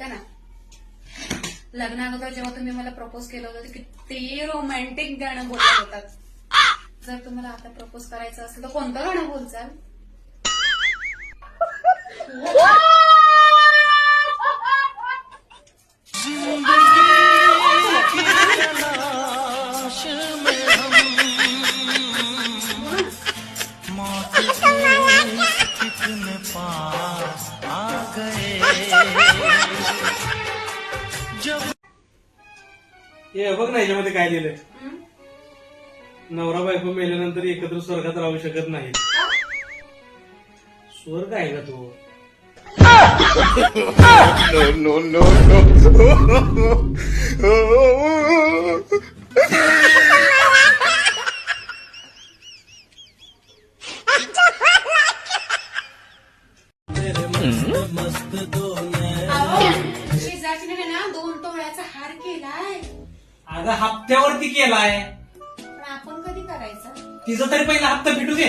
ऐका ना. लग्ना अगोदर जेव्हा तुम्ही मला प्रपोज केलं होतं किती रोमॅन्टिक गाणं बोलत होतात. जर तुम्हाला आता प्रपोज करायचं असेल तर कोणतं गाणं बोलचाल? पास आ गए। हे बघ ना याच्यामध्ये काय लिहिलंय. हं? नवरा बायको मेल्यानंतर एकत्र स्वर्गात राहू शकत नाही स्वर्ग आहे का तो? अहो, शेजारचीने ना दोन तोळ्याचा हार केलाय. अगं हप्त्यावरती केलाय. पण आपण कधी करायचं? तिचा तरी पहिला हप्ता फिटू दे.